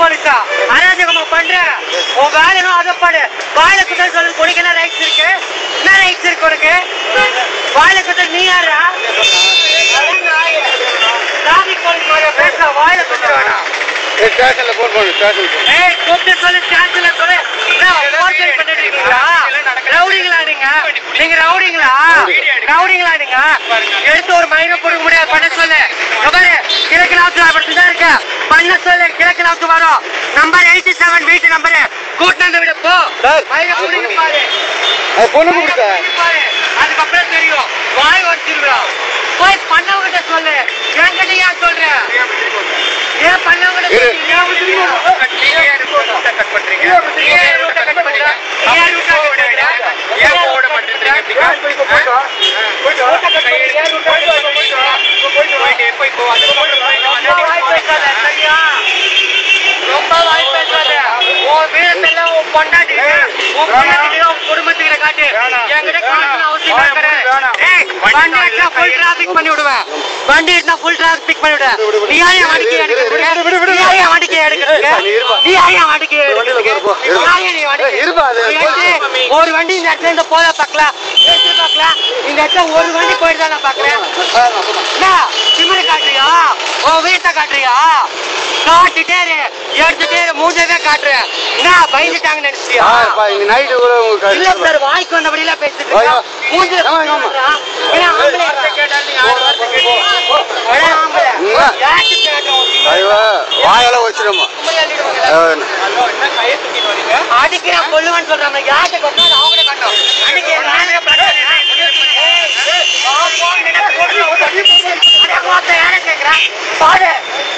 போலீஸா? அராஜகமா பண்ற? உன் வேலையும் அதை பாடு வாயில குத்தல் சொல்லு உனக்கு என்ன ரைட்ஸ் இருக்கு? என்ன ரைட்ஸ் இருக்கு உனக்கு? வாயில குத்தல் நீ யாரா டிராபிக் போலீஸ் வர பேசலாம் வாயில குத்தல் வேணாம். ஸ்டேஷன்ல போன் பண்ணு ஸ்டேஷன் ஏய் கூப்பிட்டு சொல்லு ஸ்டேஷன்ல சொல்லு. ஓர்கனைஸ் பண்ணிட்டு இருக்கீங்களா ரவுடிங்களா நீங்க? நீங்க ரவுடிங்களா? ரவுடிங்களா நீங்க? எடுத்து ஒரு மைன கொடுக்க முடியாது பண்ண சொல்லு. பாரு கிழக்கு தான் இருக்க. சொல்லு கிழக்கு நாத்து வரும் நம்பர் எயிட்டி செவன் வீட்டு நம்பர் கூட்டு வந்து விட போ பொண்ணு பாரு அதுக்கப்புறம் தெரியும் வாய் வச்சிருக்கோம் போய் பண்ணவங்கிட்ட சொல்லு என்கிட்ட ஏன் சொல்ற ஏன் பண்ணவங்கிட்ட? ஏன் விட்டுருக்கீங்க? ரொம்ப குடும்பத்துக்கிட்ட காட்டு. என்கிட்ட அவசியம் full traffic பண்ணி விடுவேன். வண்டி எடுத்தா full traffic பண்ணி விடுவேன். நீ யார் என் வண்டிக்கு எடுக்கிறதுக்கு? நீ வண்டிக்கு எடுக்கிறதுக்கு? வண்டிக்கு எடுக்கிறதுக்கு? வண்டிக்கு? இருப்பா, அது- நீ எடுத்து ஒரு வண்டி இந்த இடத்துல இருந்து போத பார்க்கலாம் எடுத்து பார்க்கலாம் இந்த இடத்துல ஒரு வண்டி போயிட்டு தான் நான் பார்க்கிறேன். என்ன? திமிரு காட்டுறியா? உன் வீட்டை காட்டுறியா? காட்டுட்டே எடுத்துட்டே மூஞ்சவே காட்டுறேன். என்ன? பயந்துட்டாங்க நினைச்சியா இன்னைக்கு நைட்டு கூட உங்களுக்கு இல்ல சார் வாய்க்கு பேசிட்டு உங்க? யாருக்கு கேட்டோம்? ஐயோ வாயெல்லாம் வச்சிருமா. அள்ளிடுவாங்கல்ல. அடிக்கிறேன் கொல்லுவேன்னு சொல்றாங்க யார்கிட்ட கொண்டாது அவங்களே காட்டும் அடிக்கிறேன் நானே ஒருத்தன் யாரை கேக்குறான்? பாரு,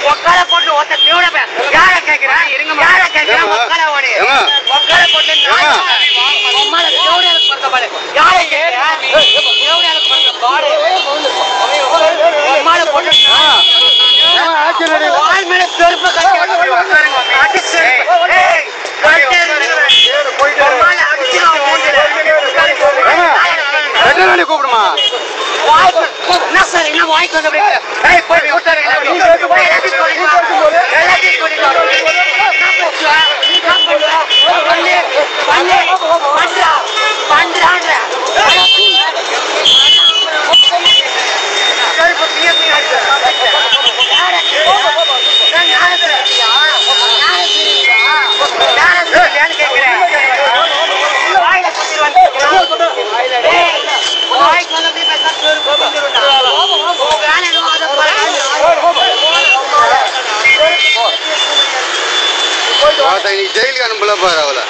உக்கால போட்டு ஒருத்தன் திருடப்பேன். யாரை கேக்குறான்? யாரை கேக்குறான்? உக்கால ஓடி. உக்கால போட்டு நாய் ஏம்மா? உன் மேல தேவடியாளுக்கு பிறந்த பாரு. யாரை கேக்குறான்? தேவடியாளுக்கு பிறந்த பாரு. உன் மேல போட்டு. வாய் மேல செருப்பு கட்டி அடி செருப்பு. ஏய், கட்டி எறிஞ்சிருவேன். உன் மேல அடிச்சிருவேன் மூஞ்சில. வெட்டனாடி கூப்பிடுமா வாய்க்கு- என்ன சார், என்ன வாய்க்கு வந்து அப்படியே? ஏய், போய் கூட்டாரு, எல்லாத்தையும். போய் எல்லாத்தையும் கூட்டிட்டு வா. எல்லாத்தையும் கூட்டிட்டு வா. என்ன பேசுவ? என்ன பண்ணுவ? பண்ணு, பண்ணு, பண்றா, பண்றான்ற. செருப்பு பிய பிய அடிச்சு. யாரை நான் யாரை தெரியுமா? யாரை தெரியுமா? யாரை தெரியுமான்னு கேட்கிறேன். வாயில குத்திடுவான்னு ஏய், வாய்க்கு வந்து அப்படியே பேசினா செருப்பு பிஞ்சிரும்டா. உன் வேலை என்னவோ அதை பாரு. இன்னைக்கு ஜெயிலுக்கு அனுப்பல பாரு அவளை